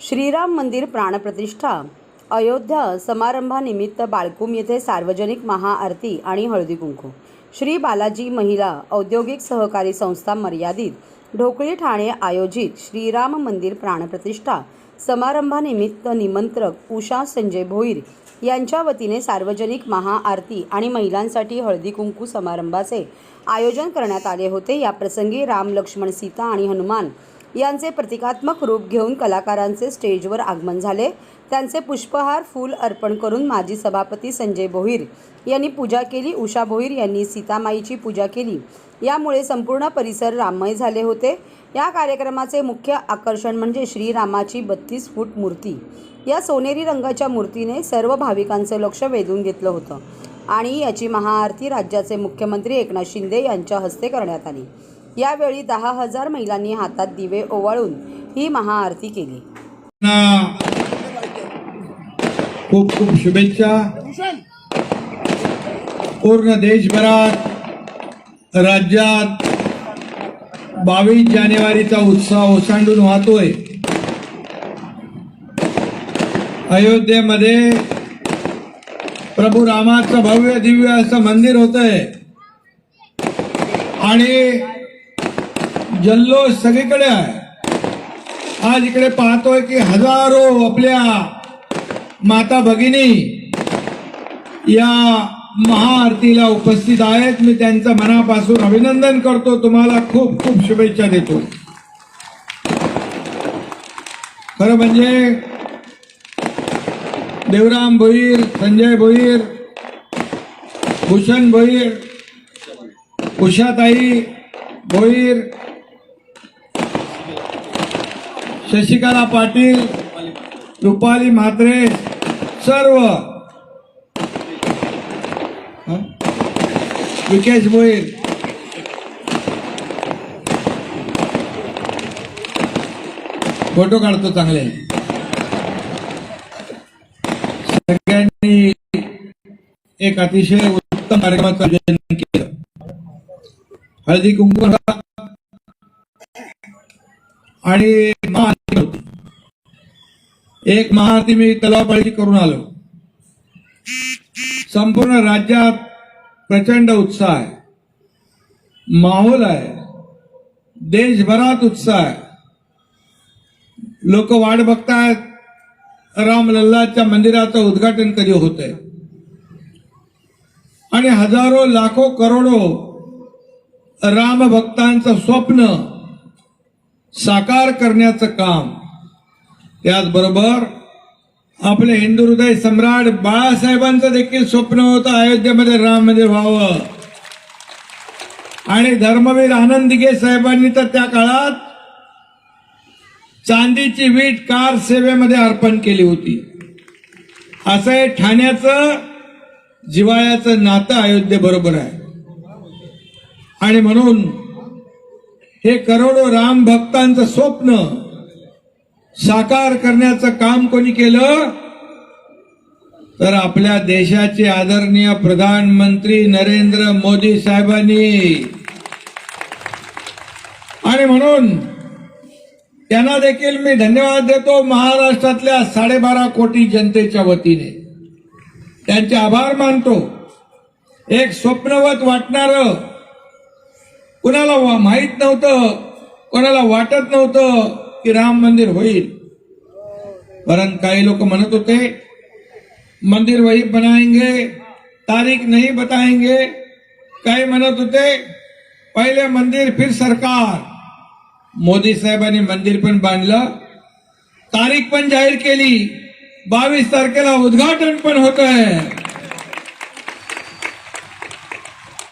श्रीराम मंदिर प्राणप्रतिष्ठा. अयोध्या समारंभानिमित्त बाळकुम येथे सार्वजनिक महाआरती आणि हळदी कुंकू. श्री बालाजी महिला औद्योगिक सहकारी संस्था मर्यादित. ढोकळी ठाणे आयोजित श्रीराम मंदिर प्राणप्रतिष्ठा समारंभानिमित्त निमंत्रक उषा संजय भोईर यांच्या वतीने सार्वजनिक महाआरती आणि महिलांसाठी हळदी कुंकू समारंभाचे आयोजन करण्यात आले होते. या प्रसंगी राम लक्ष्मण सीता आणि हनुमान यांचे प्रतिकात्मक रूप घेऊन कलाकारांचे स्टेजवर आगमन झाले. त्यांचे पुष्पहार फूल अर्पण करून माजी सभापती संजय भोईर यांनी पूजा केली. उषा भोईर यांनी सीतामाईची पूजा केली. यामुळे संपूर्ण परिसर राममय झाले होते. या कार्यक्रमाचे मुख्य आकर्षण म्हणजे श्रीरामाची बत्तीस फूट मूर्ती. या सोनेरी रंगाच्या मूर्तीने सर्व भाविकांचं लक्ष वेधून घेतलं होतं आणि याची महाआरती राज्याचे मुख्यमंत्री एकनाथ शिंदे यांच्या हस्ते करण्यात आली. यावेळी दहा हजार महिलांनी हातात दिवे ओवाळून ही महाआरती केली. खूप खूप शुभेच्छा. पूर्ण देशभरात राज्यात बावीस जानेवारीचा उत्साह ओसांडून वाहतोय. अयोध्येमध्ये प्रभू रामाचं भव्य दिव्य असं मंदिर होतंय. आणि जल्लोष सगळीकडे आहे. आज इकडे पाहतोय की हजारो आपल्या माता भगिनी या महाआरतीला उपस्थित आहेत. मी त्यांचं मनापासून अभिनंदन करतो. तुम्हाला खूप खूप शुभेच्छा देतो. खरं म्हणजे देवराम भोईर संजय भोईर भूषण भोईर उषाताई भोईर शशिकला पाटील रुपाली म्हात्रे सर्व. विकेश भोईर फोटो काढतो चांगले. सगळ्यांनी एक अतिशय उत्तम कार्यक्रमाचं आयोजन केलं. हळदी कुंकू आणि महाआरती होती. एक महाआरती मी तलावपाळी करून आलो. संपूर्ण राज्यात प्रचंड उत्साह आहे. माहोल आहे. देशभरात उत्साह आहे. लोक वाट बघतायत. रामलल्लाच्या मंदिराचं उद्घाटन कधी होत आहे आणि हजारो लाखो करोडो राम भक्तांचं स्वप्न साकार करण्याचं काम. त्याचबरोबर आपले हिंदू हृदय सम्राट बाळासाहेबांचं देखील स्वप्न होतं अयोध्येमध्ये राम मंदिर व्हावं. आणि धर्मवीर आनंद दिघे साहेबांनी तर त्या काळात चांदीची वीट कार सेवेमध्ये अर्पण केली होती. असं हे ठाण्याचं जिवाळ्याचं नातं अयोध्येबरोबर आहे. आणि म्हणून हे करोडो राम भक्तांचं स्वप्न साकार करण्याचं काम कोणी केलं? तर आपल्या देशाचे आदरणीय प्रधानमंत्री नरेंद्र मोदी साहेबांनी. आणि म्हणून त्यांना देखील मी धन्यवाद देतो महाराष्ट्रातल्या साडेबारा कोटी जनतेच्या वतीने. त्यांचे आभार मानतो. एक स्वप्नवत वाटणारं कुणाला वा- नव्हतं कोणाला वाटत नव्हतं की राम मंदिर होईल. परंतु काही लोक म्हणत होते मंदिर वही बनाएंगे तारीख नहीं बताएंगे. काही म्हणत होते पहिले मंदिर फिर सरकार. मोदी साहेबांनी मंदिर पण बांधलं. तारीख पण जाहीर केली. बावीस तारखेला उद्घाटन पण होत आहे